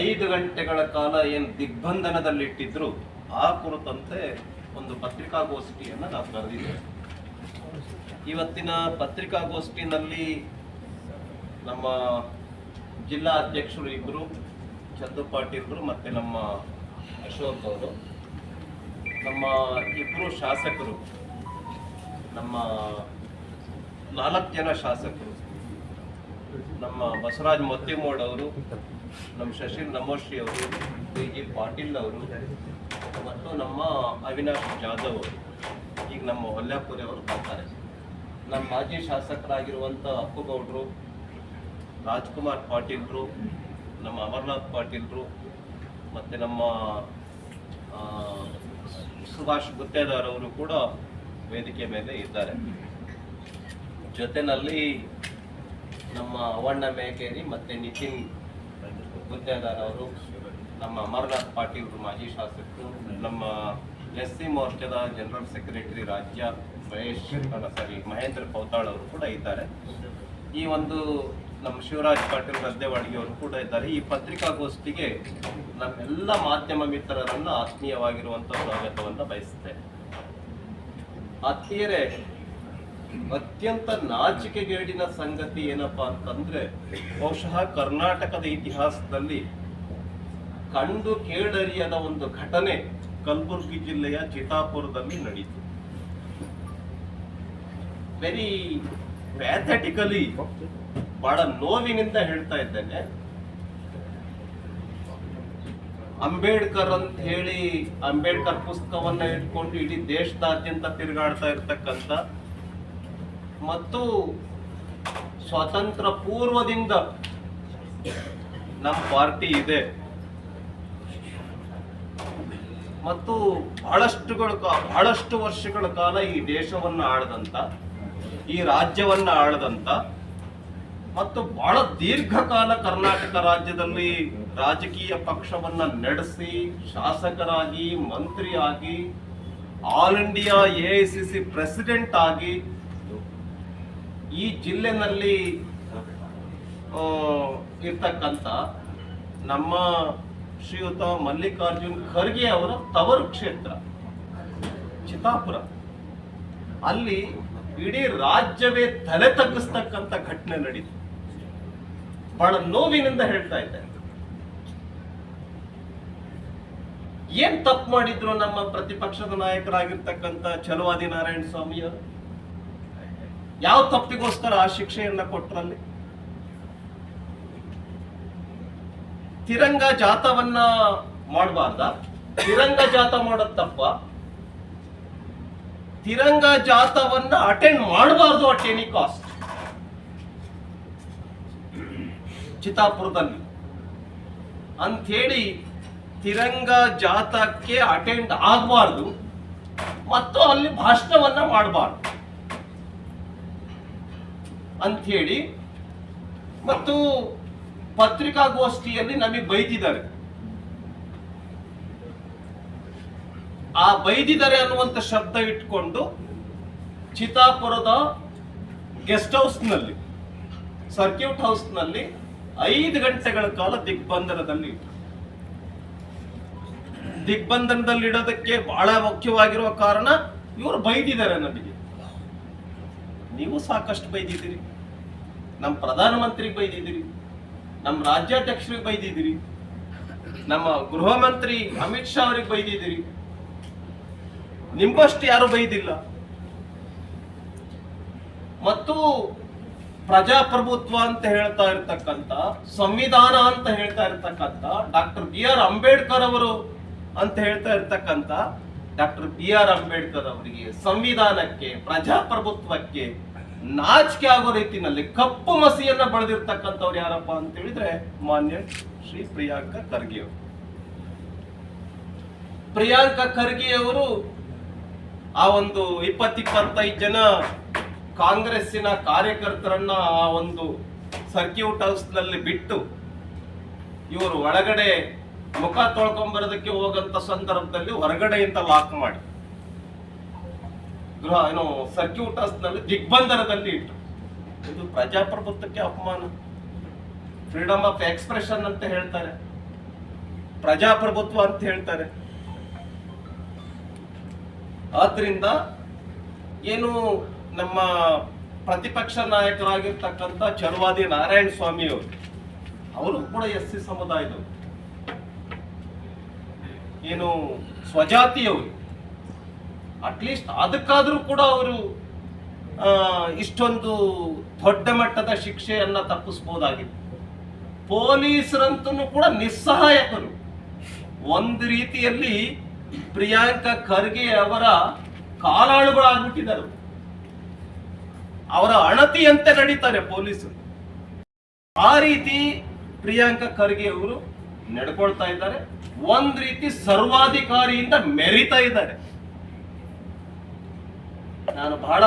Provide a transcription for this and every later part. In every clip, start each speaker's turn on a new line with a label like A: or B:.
A: ಐದು ಗಂಟೆಗಳ ಕಾಲ ಏನು ದಿಗ್ಬಂಧನದಲ್ಲಿಟ್ಟಿದ್ರು, ಆ ಕುರಿತಂತೆ ಒಂದು ಪತ್ರಿಕಾಗೋಷ್ಠಿಯನ್ನು ನಾವು ಕರೆದಿದ್ದೇವೆ. ಇವತ್ತಿನ ಪತ್ರಿಕಾಗೋಷ್ಠಿನಲ್ಲಿ ನಮ್ಮ ಜಿಲ್ಲಾ ಅಧ್ಯಕ್ಷರು ಇಬ್ಬರು ಚಂದು ಪಾಟೀಲ್ರು ಮತ್ತು ನಮ್ಮ ಅಶೋಕ್ ಅವರು. ನಮ್ಮ ಇಬ್ಬರು ಶಾಸಕರು, ನಮ್ಮ ನಾಲ್ಕು ಜನ ಶಾಸಕರು. ನಮ್ಮ ಬಸವರಾಜ್ ಮೊತ್ತಿಮೋಡ್ ಅವರು, ನಮ್ಮ ಶಶಿಲ್ ನಮೋಶ್ರೀ ಅವರು ಡಿ ಜಿ ಪಾಟೀಲ್ ಅವರು ಮತ್ತು ನಮ್ಮ ಅವಿನಾಶ್ ಜಾಧವ್ ಅವರು. ಈಗ ನಮ್ಮ ಹೊಲ್ಲಾಪುರಿ ಅವರು ಬರ್ತಾರೆ. ನಮ್ಮ ಮಾಜಿ ಶಾಸಕರಾಗಿರುವಂಥ ಅಪ್ಪುಗೌಡರು ರಾಜ್ಕುಮಾರ್ ಪಾಟೀಲ್ರು, ನಮ್ಮ ಅಮರ್ನಾಥ್ ಪಾಟೀಲ್ರು ಮತ್ತು ನಮ್ಮ ಸುಭಾಷ್ ಗುತ್ತೇದಾರ್ ಅವರು ಕೂಡ ವೇದಿಕೆ ಮೇಲೆ ಇದ್ದಾರೆ. ಜೊತೆನಲ್ಲಿ ನಮ್ಮ ಅವಣ್ಣ ಮೇಕೇರಿ ಮತ್ತು ನಿತಿನ್ ಗುದ್ದೇದಾರ್ ಅವರು ನಮ್ಮ ಅಮರ್ನಾಥ್ ಪಾಟೀಲ್ ಮಾಜಿ ಶಾಸಕರು, ನಮ್ಮ ಎಸ್ ಸಿ ಮೋರ್ಚಾದ ಜನರಲ್ ಸೆಕ್ರೆಟರಿ ರಾಜ್ಯ ಮಹೇಶ್ ಸಾರಿ ಮಹೇಂದ್ರ ಪೌತಾಳ್ ಅವರು ಕೂಡ ಇದ್ದಾರೆ. ಈ ಒಂದು ನಮ್ಮ ಶಿವರಾಜ್ ಪಾಟೀಲ್ ಗದ್ದೆವಾಡಿಗೆ ಅವರು ಕೂಡ ಇದ್ದಾರೆ. ಈ ಪತ್ರಿಕಾಗೋಷ್ಠಿಗೆ ನಮ್ಮೆಲ್ಲ ಮಾಧ್ಯಮ ಮಿತ್ರರನ್ನು ಆತ್ಮೀಯವಾಗಿರುವಂಥ ಸ್ವಾಗತವನ್ನು ಬಯಸುತ್ತೇನೆ ಆತ್ಮೀಯರೇ ಅತ್ಯಂತ ನಾಚಿಕೆಗೇಡಿನ ಸಂಗತಿ ಏನಪ್ಪಾ ಅಂತಂದ್ರೆ, ಬಹುಶಃ ಕರ್ನಾಟಕದ ಇತಿಹಾಸದಲ್ಲಿ ಕಂಡು ಕೇಳರಿಯದ ಒಂದು ಘಟನೆ ಕಲಬುರಗಿ ಜಿಲ್ಲೆಯ ಚಿತಾಪುರದಲ್ಲಿ ನಡೀತು. ವೆರಿ ಪ್ಯಾಥೆಟಿಕಲಿ ಬಹಳ ನೋವಿನಿಂದ ಹೇಳ್ತಾ ಇದ್ದೇನೆ. ಅಂಬೇಡ್ಕರ್ ಅಂತ ಹೇಳಿ ಅಂಬೇಡ್ಕರ್ ಪುಸ್ತಕವನ್ನ ಇಟ್ಕೊಂಡು ಇಡೀ ದೇಶದಾದ್ಯಂತ ತಿರುಗಾಡ್ತಾ ಇರ್ತಕ್ಕಂಥ ಮತ್ತು ಸ್ವಾತಂತ್ರ್ಯ ಪೂರ್ವದಿಂದ ನಮ್ಮ ಪಾರ್ಟಿ ಇದೆ. ಮತ್ತು ಬಹಳಷ್ಟುಗಳ ಬಹಳಷ್ಟು ವರ್ಷಗಳ ಕಾಲ ಈ ದೇಶವನ್ನ ಆಳದಂತ, ಈ ರಾಜ್ಯವನ್ನ ಆಳದಂತ, ಮತ್ತು ಬಹಳ ದೀರ್ಘಕಾಲ ಕರ್ನಾಟಕ ರಾಜ್ಯದಲ್ಲಿ ರಾಜಕೀಯ ಪಕ್ಷವನ್ನ ನಡೆಸಿ, ಶಾಸಕರಾಗಿ, ಮಂತ್ರಿಯಾಗಿ, all India A I C C president ಆಗಿ ಈ ಜಿಲ್ಲೆನಲ್ಲಿ ಇರ್ತಕ್ಕಂಥ ನಮ್ಮ ಶ್ರೀಯುತ ಮಲ್ಲಿಕಾರ್ಜುನ್ ಖರ್ಗೆ ಅವರ ತವರು ಕ್ಷೇತ್ರ ಚಿತಾಪುರ ಅಲ್ಲಿ ಇಡೀ ರಾಜ್ಯವೇ ತಲೆ ತಗ್ಗಿಸ್ತಕ್ಕಂಥ ಘಟನೆ ನಡೀತು. ಬಹಳ ನೋವಿನಿಂದ ಹೇಳ್ತಾ ಇದ್ದೆ. ಏನ್ ತಪ್ಪು ಮಾಡಿದ್ರು ನಮ್ಮ ಪ್ರತಿಪಕ್ಷದ ನಾಯಕರಾಗಿರ್ತಕ್ಕಂಥ ಚಲುವಾದಿ ನಾರಾಯಣ ಸ್ವಾಮಿ ಅವರು ಯಾವ ತಪ್ಪಿಗೋಸ್ಕರ ಆ ಶಿಕ್ಷೆಯನ್ನ ಕೊಟ್ರಲ್ಲಿ? ತಿರಂಗ ಜಾತವನ್ನ ಮಾಡಬಾರ್ದ? ತಿರಂಗ ಜಾತ ಮಾಡೋದ್ ತಪ್ಪ. ತಿರಂಗ ಜಾತವನ್ನ ಅಟೆಂಡ್ ಮಾಡಬಾರ್ದು ಅಟ್ ಎನಿ ಕಾಸ್ಟ್ ಚಿತ್ತಾಪುರದಲ್ಲಿ. ಅಂಥೇಳಿ ತಿರಂಗ ಜಾತಕ್ಕೆ ಅಟೆಂಡ್ ಆಗಬಾರ್ದು. ಮತ್ತು ಅಲ್ಲಿ ಭಾಷಣವನ್ನ ಮಾಡಬಾರ್ದು. ಅಂಥೇಳಿ ಮತ್ತು ಪತ್ರಿಕಾಗೋಷ್ಠಿಯಲ್ಲಿ ನಮಗೆ ಬೈದಿದ್ದಾರೆ. ಆ ಬೈದಿದ್ದಾರೆ ಅನ್ನುವಂಥ ಶಬ್ದ ಇಟ್ಕೊಂಡು ಚಿತಾಪುರದ ಗೆಸ್ಟ್ ಹೌಸ್ನಲ್ಲಿ, ಸರ್ಕ್ಯೂಟ್ ಹೌಸ್ನಲ್ಲಿ ಐದು ಗಂಟೆಗಳ ಕಾಲ ದಿಗ್ಬಂಧನದಲ್ಲಿ. ದಿಗ್ಬಂಧನದಲ್ಲಿ ಇಡೋದಕ್ಕೆ ಬಹಳ ಮುಖ್ಯವಾಗಿರುವ ಕಾರಣ ಇವರು ಬೈದಿದ್ದಾರೆ ನಮಗೆ. ನೀವು ಸಾಕಷ್ಟು ಬೈದಿದ್ದೀರಿ. ನಮ್ಮ ಪ್ರಧಾನಮಂತ್ರಿಗೆ ಬೈದಿದ್ರಿ ನಮ್ಮ ರಾಜ್ಯಾಧ್ಯಕ್ಷರಿಗೆ ಬೈದಿದ್ರಿ ನಮ್ಮ ಗೃಹ ಮಂತ್ರಿ ಅಮಿತ್ ಶಾ ಅವ್ರಿಗೆ ಬೈದಿದ್ರಿ ನಿಮ್ಮಷ್ಟು ಯಾರು ಬೈದಿಲ್ಲ? ಮತ್ತು ಪ್ರಜಾಪ್ರಭುತ್ವ ಅಂತ ಹೇಳ್ತಾ ಇರ್ತಕ್ಕಂತ ಸಂವಿಧಾನ ಅಂತ ಹೇಳ್ತಾ ಇರ್ತಕ್ಕಂತ ಡಾಕ್ಟರ್ ಬಿ ಆರ್ ಅಂಬೇಡ್ಕರ್ ಅವರು ಅಂತ ಹೇಳ್ತಾ ಇರ್ತಕ್ಕಂತ ಡಾಕ್ಟರ್ ಬಿ ಆರ್ ಅಂಬೇಡ್ಕರ್ ಅವರಿಗೆ ಸಂವಿಧಾನಕ್ಕೆ, ಪ್ರಜಾಪ್ರಭುತ್ವಕ್ಕೆ ನಾಚಿಕೆ ಆಗೋ ರೀತಿನಲ್ಲಿ ಕಪ್ಪು ಮಸಿಯನ್ನ ಬಳದಿರ್ತಕ್ಕಂಥವ್ರು ಯಾರಪ್ಪ ಅಂತ ಹೇಳಿದ್ರೆ ಮಾನ್ಯ ಶ್ರೀ ಪ್ರಿಯಾಂಕ ಖರ್ಗೆ ಅವರು ಪ್ರಿಯಾಂಕ ಖರ್ಗೆ ಅವರು ಆ ಒಂದು ಇಪ್ಪತ್ತಿಪ್ಪತ್ತೈದು ಜನ ಕಾಂಗ್ರೆಸ್ಸಿನ ಕಾರ್ಯಕರ್ತರನ್ನ ಆ ಒಂದು ಸರ್ಕ್ಯೂಟ್ ಹೌಸ್ನಲ್ಲಿ ಬಿಟ್ಟು ಇವರು ಒಳಗಡೆ ಮುಖ ತೊಳ್ಕೊಂಬರೋದಕ್ಕೆ ಹೋಗಂತ ಸಂದರ್ಭದಲ್ಲಿ ಹೊರಗಡೆಯಿಂದ ಲಾಕ್ ಮಾಡಿ. ಗೃಹ, ಏನು ಸರ್ಕ್ಯೂಟ್ ಹಸ್ನಲ್ಲಿ ದಿಗ್ಬಂಧನದಲ್ಲಿ ಇಟ್ಟು ಇದು ಪ್ರಜಾಪ್ರಭುತ್ವಕ್ಕೆ ಅಪಮಾನ. ಫ್ರೀಡಮ್ ಆಫ್ ಎಕ್ಸ್ಪ್ರೆಷನ್ ಅಂತ ಹೇಳ್ತಾರೆ. ಪ್ರಜಾಪ್ರಭುತ್ವ ಅಂತ ಹೇಳ್ತಾರೆ. ಆದ್ರಿಂದ ಏನು ನಮ್ಮ ಪ್ರತಿಪಕ್ಷ ನಾಯಕರಾಗಿರ್ತಕ್ಕಂಥ ಚರ್ವಾದಿ ನಾರಾಯಣ ಸ್ವಾಮಿ ಅವರು ಅವರು ಕೂಡ ಎಸ್ ಸಿ ಸಮುದಾಯದವರು. ಏನು ಸ್ವಜಾತಿಯವರು. ಅಟ್ಲೀಸ್ಟ್ ಅದಕ್ಕಾದ್ರೂ ಕೂಡ ಅವರು ಇಷ್ಟೊಂದು ದೊಡ್ಡ ಮಟ್ಟದ ಶಿಕ್ಷೆಯನ್ನ ತಪ್ಪಿಸ್ಬೋದಾಗಿತ್ತು. ಪೊಲೀಸರಂತೂ ಕೂಡ ನಿಸ್ಸಹಾಯಕರು. ಒಂದು ರೀತಿಯಲ್ಲಿ ಪ್ರಿಯಾಂಕಾ ಖರ್ಗೆ ಅವರ ಕಾಲಾಳುಗಳಾಗ್ಬಿಟ್ಟಿದ್ದಾರೆ. ಅವರ ಅಣತಿಯಂತೆ ನಡೀತಾರೆ ಪೊಲೀಸರು. ಆ ರೀತಿ ಪ್ರಿಯಾಂಕಾ ಖರ್ಗೆ ಅವರು ನಡ್ಕೊಳ್ತಾ ಇದ್ದಾರೆ. ಒಂದ್ ರೀತಿ ಸರ್ವಾಧಿಕಾರಿಯಿಂದ ಮೆರಿತಾ ಇದ್ದಾರೆ. ನಾನು ಬಹಳ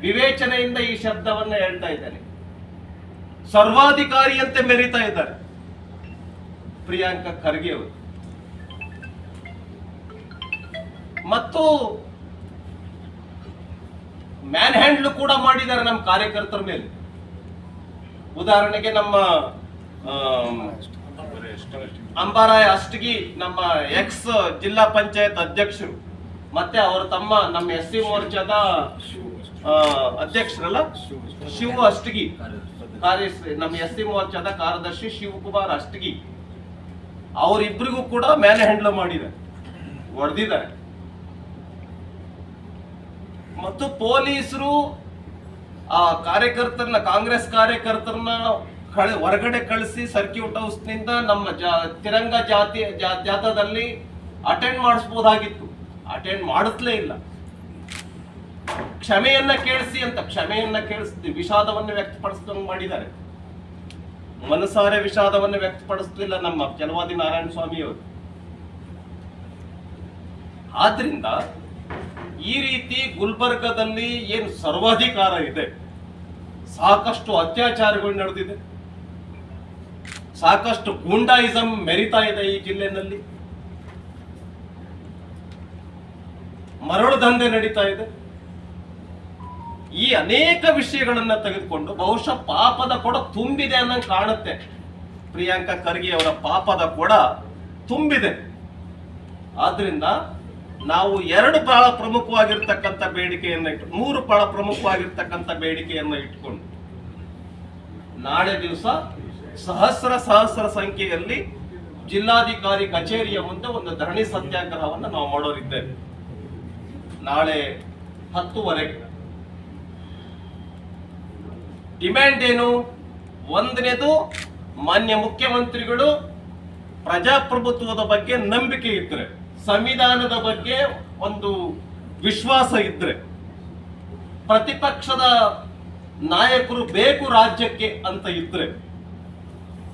A: ವಿವೇಚನೆಯಿಂದ ಈ ಶಬ್ದವನ್ನ ಹೇಳ್ತಾ ಇದ್ದೇನೆ. ಸರ್ವಾಧಿಕಾರಿಯಂತೆ ಮೆರಿತಾ ಇದ್ದಾರೆ. ಪ್ರಿಯಾಂಕಾ ಖರ್ಗೆ ಅವರು. ಮತ್ತು ಮ್ಯಾನ್ ಹ್ಯಾಂಡ್ಲು ಕೂಡ ಮಾಡಿದ್ದಾರೆ ನಮ್ಮ ಕಾರ್ಯಕರ್ತರ ಮೇಲೆ. ಉದಾಹರಣೆಗೆ ನಮ್ಮ ಅಂಬಾರಾಯ ಅಷ್ಟಗಿ, ನಮ್ಮ ಎಕ್ಸ್ ಜಿಲ್ಲಾ ಪಂಚಾಯತ್ ಅಧ್ಯಕ್ಷರು. ಮತ್ತೆ ಅವರು ತಮ್ಮ ನಮ್ಮ ಎಸ್ ಸಿ ಮೋರ್ಚಾದ ಅಧ್ಯಕ್ಷರಲ್ಲ? ಶಿವ ಅಷ್ಟಗಿ. ಕಾರ್ಯಶ್ರೀ ನಮ್ಮ ಎಸ್ ಸಿ ಮೋರ್ಚಾದ ಕಾರ್ಯದರ್ಶಿ ಶಿವಕುಮಾರ್ ಅಷ್ಟಗಿ. ಅವರಿಬ್ಬರಿಗೂ ಕೂಡ ಮ್ಯಾನ್ ಹ್ಯಾಂಡಲ್ ಮಾಡಿದ್ದಾರೆ. ಹೊಡೆದಿದ್ದಾರೆ. ಮತ್ತು ಪೊಲೀಸರು ಆ ಕಾರ್ಯಕರ್ತರನ್ನ, ಕಾಂಗ್ರೆಸ್ ಕಾರ್ಯಕರ್ತರನ್ನ ಹೊರಗಡೆ ಕಳಿಸಿ ಸರ್ಕ್ಯೂಟ್ ಹೌಸ್ನಿಂದ ನಮ್ಮ ಜಾ, ತಿರಂಗ ಜಾತಿ ಜಾಥಾದಲ್ಲಿ ಅಟೆಂಡ್ ಮಾಡಿಸ್ಬೋದಾಗಿತ್ತು. ಅಟೆಂಡ್ ಮಾಡಿಸ್ಲೇ ಇಲ್ಲ. ಕ್ಷಮೆಯನ್ನ ಕೇಳಿಸಿ ಅಂತ, ಕ್ಷಮೆಯನ್ನ ಕೇಳಿಸ್ತೀವಿ. ವಿಷಾದವನ್ನು ವ್ಯಕ್ತಪಡಿಸಿದಂಗೆ ಮಾಡಿದ್ದಾರೆ. ಮನಸಾರೆ ವಿಷಾದವನ್ನು ವ್ಯಕ್ತಪಡಿಸ್ಲಿಲ್ಲ ನಮ್ಮ ಜನವಾದಿ ನಾರಾಯಣ ಸ್ವಾಮಿ ಅವರು ಆದ್ರಿಂದ ಈ ರೀತಿ ಗುಲ್ಬರ್ಗದಲ್ಲಿ ಏನು ಸರ್ವಾಧಿಕಾರ ಇದೆ? ಸಾಕಷ್ಟು ಅತ್ಯಾಚಾರಗಳು ನಡೆದಿದೆ. ಸಾಕಷ್ಟು ಗೂಂಡಾಯಿಸಂ ಮೆರಿತಾ ಇದೆ ಈ ಜಿಲ್ಲೆನಲ್ಲಿ. ಮರಳು ದಂಧೆ ನಡೀತಾ ಇದೆ. ಈ ಅನೇಕ ವಿಷಯಗಳನ್ನ ತೆಗೆದುಕೊಂಡು ಬಹುಶಃ ಪಾಪದ ಕೊಡ ತುಂಬಿದೆ ಅನ್ನಂಗೆ ಕಾಣುತ್ತೆ. ಪ್ರಿಯಾಂಕಾ ಖರ್ಗೆ ಅವರ ಪಾಪದ ಕೊಡ ತುಂಬಿದೆ. ಆದ್ರಿಂದ ನಾವು ಎರಡು ಬಹಳ ಪ್ರಮುಖವಾಗಿರ್ತಕ್ಕಂಥ ಬೇಡಿಕೆಯನ್ನ ಇಟ್ಟು, ಮೂರು ಬಹಳ ಪ್ರಮುಖವಾಗಿರ್ತಕ್ಕಂಥ ಬೇಡಿಕೆಯನ್ನ ಇಟ್ಕೊಂಡು, ನಾಳೆ ದಿವಸ ಸಹಸ್ರ ಸಹಸ್ರ ಸಂಖ್ಯೆಯಲ್ಲಿ ಜಿಲ್ಲಾಧಿಕಾರಿ ಕಚೇರಿಯ ಮುಂದೆ ಒಂದು ಧರಣಿ ಸತ್ಯಾಗ್ರಹವನ್ನು ನಾವು ಮಾಡೋರಿದ್ದೇವೆ. ನಾಳೆ ಹತ್ತುವರೆಗೆ ಡಿಮ್ಯಾಂಡ್ ಏನು? ಒಂದನೇದು, ಮಾನ್ಯ ಮುಖ್ಯಮಂತ್ರಿಗಳು ಪ್ರಜಾಪ್ರಭುತ್ವದ ಬಗ್ಗೆ ನಂಬಿಕೆ ಇದ್ರೆ, ಸಂವಿಧಾನದ ಬಗ್ಗೆ ಒಂದು ವಿಶ್ವಾಸ ಇದ್ರೆ, ಪ್ರತಿಪಕ್ಷದ ನಾಯಕರು ಬೇಕು ರಾಜ್ಯಕ್ಕೆ ಅಂತ ಇದ್ರೆ,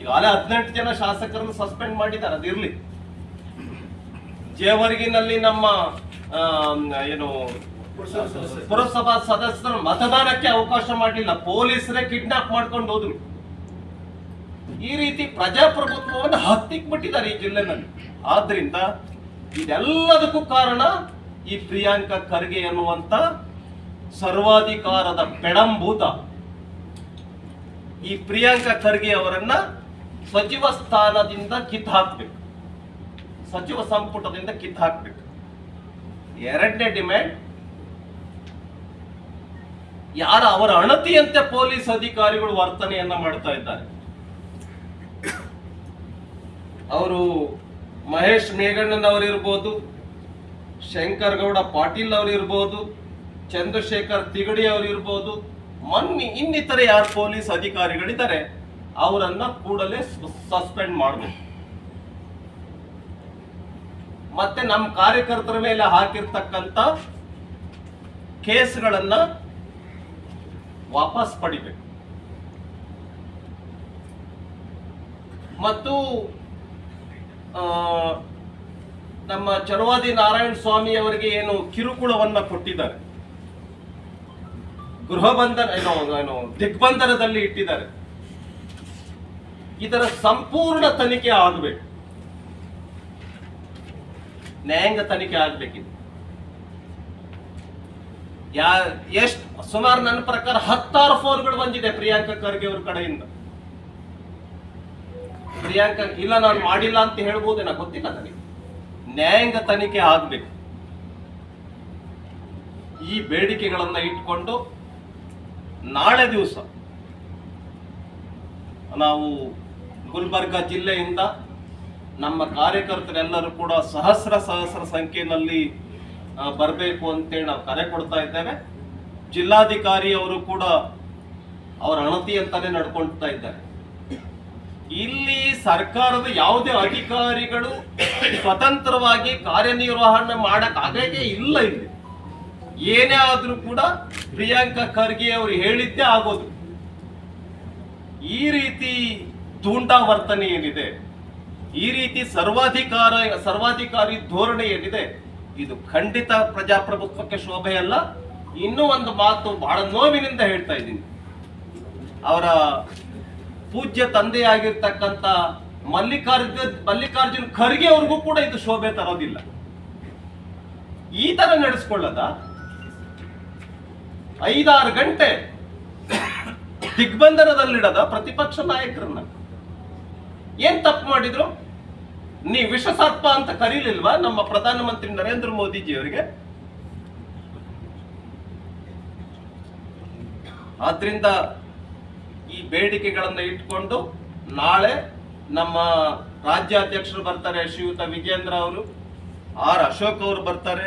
A: ಈಗಾಗಲೇ ಹದಿನೆಂಟು ಜನ ಶಾಸಕರನ್ನು ಸಸ್ಪೆಂಡ್ ಮಾಡಿದ್ದಾರೆ, ಅದಿರ್ಲಿ. ಜೇವರ್ಗಿನಲ್ಲಿ ನಮ್ಮ ಏನು, ಪುರಸಭಾ ಸದಸ್ಯರು ಮತದಾನಕ್ಕೆ ಅವಕಾಶ ಮಾಡಲಿಲ್ಲ. ಪೊಲೀಸರೇ ಕಿಡ್ನಾಪ್ ಮಾಡ್ಕೊಂಡು ಹೋದ್ರು. ಈ ರೀತಿ ಪ್ರಜಾಪ್ರಭುತ್ವವನ್ನು ಹತ್ತಿಕ್ ಬಿಟ್ಟಿದ್ದಾರೆ ಈ ಜಿಲ್ಲೆನಲ್ಲಿ. ಆದ್ರಿಂದ ಇದೆಲ್ಲದಕ್ಕೂ ಕಾರಣ ಈ ಪ್ರಿಯಾಂಕಾ ಖರ್ಗೆ ಎನ್ನುವಂತ ಸರ್ವಾಧಿಕಾರದ ಪೆಡಂಭೂತ ಈ ಪ್ರಿಯಾಂಕಾ ಖರ್ಗೆ ಅವರನ್ನ ಸಚಿವ ಸ್ಥಾನದಿಂದ ಕಿತ್ ಹಾಕ್ಬೇಕು. ಸಚಿವ ಸಂಪುಟದಿಂದ ಕಿತ್ ಹಾಕ್ಬೇಕು. ಎರಡನೇ ಡಿಮ್ಯಾಂಡ್, ಯಾರ ಅವರ ಅಣತಿಯಂತೆ ಪೊಲೀಸ್ ಅಧಿಕಾರಿಗಳು ವರ್ತನೆಯನ್ನ ಮಾಡ್ತಾ ಇದ್ದಾರೆ. ಅವರು ಮಹೇಶ್ ಮೇಘಣ್ಣನ್ ಅವರಿರ್ಬೋದು ಶಂಕರ್ ಗೌಡ ಪಾಟೀಲ್ ಅವರಿರ್ಬೋದು ಚಂದ್ರಶೇಖರ್ ತಿಗಡಿ ಅವರಿರ್ಬೋದು ಮೊನ್ನೆ ಇನ್ನಿತರ ಯಾರು ಪೊಲೀಸ್ ಅಧಿಕಾರಿಗಳಿದ್ದಾರೆ, ಅವರನ್ನ ಕೂಡಲೇ ಸಸ್ಪೆಂಡ್ ಮಾಡಬೇಕು. ಮತ್ತೆ ನಮ್ಮ ಕಾರ್ಯಕರ್ತರ ಮೇಲೆ ಹಾಕಿರ್ತಕ್ಕಂಥ ಕೇಸ್ಗಳನ್ನ ವಾಪಸ್ ಪಡಿಬೇಕು. ಮತ್ತು ನಮ್ಮ ಚರವಾದಿ ನಾರಾಯಣ ಸ್ವಾಮಿ ಅವರಿಗೆ ಏನು ಕಿರುಕುಳವನ್ನ ಕೊಟ್ಟಿದ್ದಾರೆ. ಗೃಹ ಬಂಧನ ಏನು, ದಿಗ್ಬಂಧನದಲ್ಲಿ ಇಟ್ಟಿದ್ದಾರೆ. ಇದರ ಸಂಪೂರ್ಣ ತನಿಖೆ ಆಗಬೇಕು. ನ್ಯಾಯಾಂಗ ತನಿಖೆ ಆಗ್ಬೇಕಿದೆ ಯಾ, ಎಷ್ಟು, ಸುಮಾರು ನನ್ನ ಪ್ರಕಾರ ಹತ್ತಾರು ಫೋನ್ಗಳು ಬಂದಿದೆ ಪ್ರಿಯಾಂಕಾ ಖರ್ಗೆ ಅವ್ರ ಕಡೆಯಿಂದ. ಪ್ರಿಯಾಂಕಾ, ಇಲ್ಲ ನಾನು ಮಾಡಿಲ್ಲ ಅಂತ ಹೇಳ್ಬೋದೇನೋ ಗೊತ್ತಿಲ್ಲ ನನಗೆ. ನ್ಯಾಯಾಂಗ ತನಿಖೆ ಆಗ್ಬೇಕು. ಈ ಬೇಡಿಕೆಗಳನ್ನ ಇಟ್ಕೊಂಡು ನಾಳೆ ದಿವಸ ನಾವು ಗುಲ್ಬರ್ಗ ಜಿಲ್ಲೆಯಿಂದ ನಮ್ಮ ಕಾರ್ಯಕರ್ತರೆಲ್ಲರೂ ಕೂಡ ಸಹಸ್ರ ಸಹಸ್ರ ಸಂಖ್ಯೆಯಲ್ಲಿ ಬರಬೇಕು ಅಂತೇಳಿ ನಾವು ಕರೆ ಕೊಡ್ತಾ ಇದ್ದೇವೆ. ಜಿಲ್ಲಾಧಿಕಾರಿ ಅವರು ಕೂಡ ಅವರ ಅಣತಿ ಅಂತಾನೆ ನಡ್ಕೊಳ್ತಾ ಇದ್ದಾರೆ. ಇಲ್ಲಿ ಸರ್ಕಾರದ ಯಾವುದೇ ಅಧಿಕಾರಿಗಳು ಸ್ವತಂತ್ರವಾಗಿ ಕಾರ್ಯನಿರ್ವಹಣೆ ಮಾಡಕ್ ಆಗೇ ಇಲ್ಲ ಇಲ್ಲಿ. ಏನೇ ಆದ್ರೂ ಕೂಡ ಪ್ರಿಯಾಂಕಾ ಖರ್ಗೆ ಅವರು ಹೇಳಿದ್ದೇ ಆಗೋದು. ಈ ರೀತಿ ವರ್ತನೆ ಏನಿದೆ? ಈ ರೀತಿ ಸರ್ವಾಧಿಕಾರ ಸರ್ವಾಧಿಕಾರಿ ಧೋರಣೆ ಏನಿದೆ, ಇದು ಖಂಡಿತ ಪ್ರಜಾಪ್ರಭುತ್ವಕ್ಕೆ ಶೋಭೆ ಅಲ್ಲ ಇನ್ನೂ ಒಂದು ಮಾತು ಬಹಳ ನೋವಿನಿಂದ ಹೇಳ್ತಾ ಇದ್ದೀನಿ. ಅವರ ಪೂಜ್ಯ ತಂದೆಯಾಗಿರ್ತಕ್ಕಂಥ ಮಲ್ಲಿಕಾರ್ಜುನ, ಮಲ್ಲಿಕಾರ್ಜುನ್ ಖರ್ಗೆ ಅವ್ರಿಗೂ ಕೂಡ ಇದು ಶೋಭೆ ತರೋದಿಲ್ಲ. ಈ ತರ ನಡೆಸ್ಕೊಳ್ಳದ. ಐದಾರು ಗಂಟೆ ದಿಗ್ಬಂಧನದಲ್ಲಿಡದ ಪ್ರತಿಪಕ್ಷ ನಾಯಕರನ್ನ. ಏನ್ ತಪ್ಪು ಮಾಡಿದ್ರು? ನೀ ವಿಷಸರ್ಪ ಅಂತ ಕರೀಲಿಲ್ವಾ ನಮ್ಮ ಪ್ರಧಾನಮಂತ್ರಿ ನರೇಂದ್ರ ಮೋದಿಜಿ ಅವರಿಗೆ ಆದ್ರಿಂದ ಈ ಬೇಡಿಕೆಗಳನ್ನು ಇಟ್ಕೊಂಡು ನಾಳೆ ನಮ್ಮ ರಾಜ್ಯಾಧ್ಯಕ್ಷರು ಬರ್ತಾರೆ ಶ್ರೀಯುತ ವಿಜೇಂದ್ರ ಅವರು, ಆರ್ ಅಶೋಕ್ ಅವರು ಬರ್ತಾರೆ,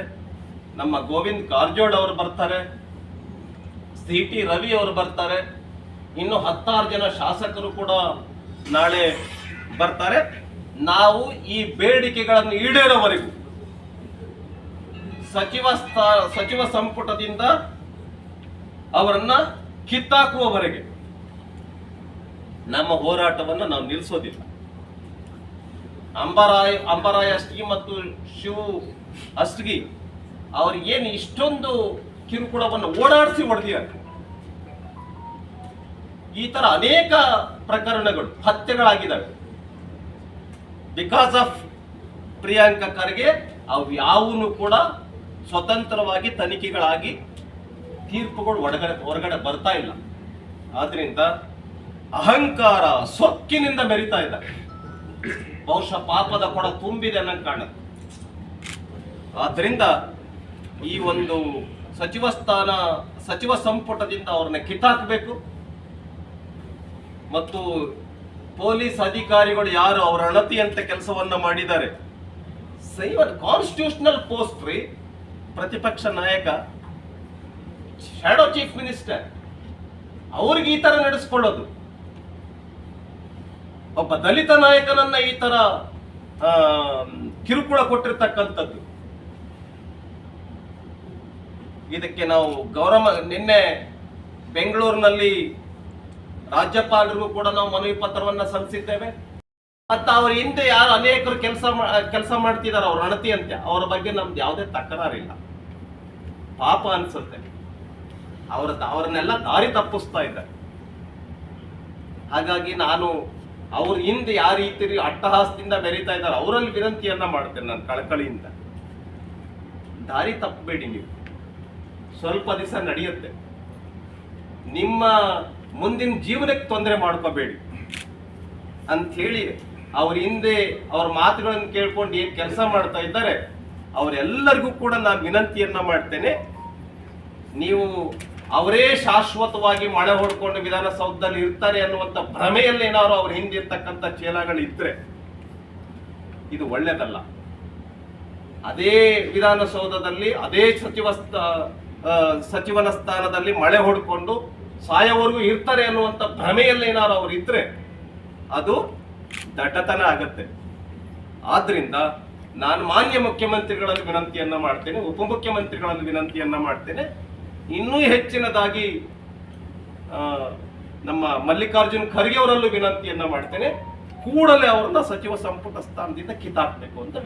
A: ನಮ್ಮ ಗೋವಿಂದ್ ಕಾರ್ಜೋಡ್ ಅವರು ಬರ್ತಾರೆ, ಸಿ ಟಿ ರವಿ ಅವರು ಬರ್ತಾರೆ, ಇನ್ನು ಹತ್ತಾರು ಜನ ಶಾಸಕರು ಕೂಡ ನಾಳೆ ಬರ್ತಾರೆ. ನಾವು ಈ ಬೇಡಿಕೆಗಳನ್ನು ಈಡೇರೋವರೆಗೂ ಸಚಿವ ಸ್ಥಾ, ಸಚಿವ ಸಂಪುಟದಿಂದ ಅವರನ್ನ ಕಿತ್ತಾಕುವವರೆಗೆ ನಮ್ಮ ಹೋರಾಟವನ್ನು ನಾವು ನಿಲ್ಲಿಸೋದಿಲ್ಲ ಅಂಬರಾಯ್, ಅಂಬರಾಯ ಅಷ್ಟಗಿ ಮತ್ತು ಶಿವ ಅಷ್ಟಗಿ ಅವ್ರಿಗೆ ಏನು ಇಷ್ಟೊಂದು ಕಿರುಕುಳವನ್ನು ಓಡಾಡಿಸಿ ಹೊಡೆದಿದ್ದಾರೆ. ಈ ತರ ಅನೇಕ ಪ್ರಕರಣಗಳು, ಹತ್ಯೆಗಳಾಗಿದ್ದಾವೆ. ಬಿಕಾಸ್ ಆಫ್ ಪ್ರಿಯಾಂಕ ಖರ್ಗೆ ಅವು ಯಾವೂ ಕೂಡ ಸ್ವತಂತ್ರವಾಗಿ ತನಿಖೆಗಳಾಗಿ ತೀರ್ಪುಗಳು ಹೊರಗಡೆ ಹೊರಗಡೆ ಬರ್ತಾ ಇಲ್ಲ. ಆದ್ರಿಂದ ಅಹಂಕಾರ ಸೊಕ್ಕಿನಿಂದ ಮೆರಿತಾ ಇದ್ದ ಬಹುಶಃ ಪಾಪದ ಕೊಡ ತುಂಬಿದೆ ಅನ್ನೋ ಕಾಣುತ್ತೆ. ಆದ್ರಿಂದ ಈ ಒಂದು ಸಚಿವ ಸ್ಥಾನ, ಸಚಿವ ಸಂಪುಟದಿಂದ ಅವ್ರನ್ನ ಕಿತ್ತಾಕಬೇಕು. ಮತ್ತು ಪೊಲೀಸ್ ಅಧಿಕಾರಿಗಳು ಯಾರು ಅವರ ಅಣತಿಯಂತೆ ಕೆಲಸವನ್ನ ಮಾಡಿದ್ದಾರೆ? ಸೈವನ್ ಕಾನ್ಸ್ಟಿಟ್ಯೂಷನಲ್ ಪೋಸ್ಟ್ ರೀ, ಪ್ರತಿಪಕ್ಷ ನಾಯಕ ಶಾಡೋ ಚೀಫ್ ಮಿನಿಸ್ಟರ್ ಅವ್ರಿಗೆ ಈ ತರ ನಡೆಸ್ಕೊಳ್ಳೋದು. ಒಬ್ಬ ದಲಿತ ನಾಯಕನನ್ನ ಈ ತರ ಕಿರುಕುಳ ಕೊಟ್ಟಿರ್ತಕ್ಕಂಥದ್ದು. ಇದಕ್ಕೆ ನಾವು ಗೌರವ, ನಿನ್ನೆ ಬೆಂಗಳೂರಿನಲ್ಲಿ ರಾಜ್ಯಪಾಲರಿಗೂ ಕೂಡ ನಾವು ಮನವಿ ಪತ್ರವನ್ನ ಸಲ್ಲಿಸಿದ್ದೇವೆ. ಮತ್ತು ಅವ್ರ ಹಿಂದೆ ಯಾರು ಅನೇಕರು ಕೆಲಸ ಕೆಲಸ ಮಾಡ್ತಿದ್ದಾರೆ ಅವ್ರ ಅಣತಿ ಅಂತೆ. ಅವರ ಬಗ್ಗೆ ನಮ್ದು ಯಾವುದೇ ತಕರಾರಿಲ್ಲ. ಪಾಪ ಅನ್ಸುತ್ತೆ. ಅವರ ಅವರನ್ನೆಲ್ಲ ದಾರಿ ತಪ್ಪಿಸ್ತಾ ಇದ್ದಾರೆ ಹಾಗಾಗಿ ನಾನು ಅವ್ರ ಹಿಂದೆ ಯಾವ ರೀತಿ ಅಟ್ಟಹಾಸದಿಂದ ಬೆರೀತಾ ಇದ್ದಾರೆ, ಅವರಲ್ಲಿ ವಿನಂತಿಯನ್ನ ಮಾಡ್ತೇನೆ ನಾನು ಕಳಕಳಿಯಿಂದ. ದಾರಿ ತಪ್ಪಬೇಡಿ ನೀವು. ಸ್ವಲ್ಪ ದಿವಸ ನಡೆಯುತ್ತೆ. ನಿಮ್ಮ ಮುಂದಿನ ಜೀವನಕ್ಕೆ ತೊಂದರೆ ಮಾಡ್ಕೋಬೇಡಿ ಅಂಥೇಳಿ ಅವ್ರ ಹಿಂದೆ ಅವ್ರ ಮಾತುಗಳನ್ನು ಕೇಳ್ಕೊಂಡು ಏನು ಕೆಲಸ ಮಾಡ್ತಾ ಇದ್ದಾರೆ, ಅವರೆಲ್ಲರಿಗೂ ಕೂಡ ನಾನು ವಿನಂತಿಯನ್ನು ಮಾಡ್ತೇನೆ. ನೀವು ಅವರೇ ಶಾಶ್ವತವಾಗಿ ಮಳೆ ಹೊಡ್ಕೊಂಡು ವಿಧಾನಸೌಧದಲ್ಲಿ ಇರ್ತಾರೆ ಅನ್ನುವಂಥ ಭ್ರಮೆಯಲ್ಲಿ ಏನಾದ್ರು ಅವ್ರ ಹಿಂದೆ ಇರ್ತಕ್ಕಂಥ ಚೇಲಗಳು ಇದ್ರೆ ಇದು ಒಳ್ಳೇದಲ್ಲ. ಅದೇ ವಿಧಾನಸೌಧದಲ್ಲಿ, ಅದೇ ಸಚಿವ ಸಚಿವನ ಸ್ಥಾನದಲ್ಲಿ ಮಳೆ ಹೊಡ್ಕೊಂಡು ಸಾಯೋವರೆಗೂ ಇರ್ತಾರೆ ಅನ್ನುವಂಥ ಭ್ರಮೆಯಲ್ಲಿ ಏನಾದ್ರು ಅವ್ರು ಇದ್ರೆ ಅದು ದಟ್ಟತನ ಆಗತ್ತೆ. ಆದ್ರಿಂದ ನಾನು ಮಾನ್ಯ ಮುಖ್ಯಮಂತ್ರಿಗಳಲ್ಲಿ ವಿನಂತಿಯನ್ನ ಮಾಡ್ತೇನೆ ಉಪಮುಖ್ಯಮಂತ್ರಿಗಳಲ್ಲಿ ವಿನಂತಿಯನ್ನ ಮಾಡ್ತೇನೆ. ಇನ್ನೂ ಹೆಚ್ಚಿನದಾಗಿ ನಮ್ಮ ಮಲ್ಲಿಕಾರ್ಜುನ್ ಖರ್ಗೆ ಅವರಲ್ಲೂ ವಿನಂತಿಯನ್ನ ಮಾಡ್ತೇನೆ. ಕೂಡಲೇ ಅವರನ್ನ ಸಚಿವ ಸಂಪುಟ ಸ್ಥಾನದಿಂದ ಕಿತ್ತಾಕ್ಬೇಕು ಅಂತ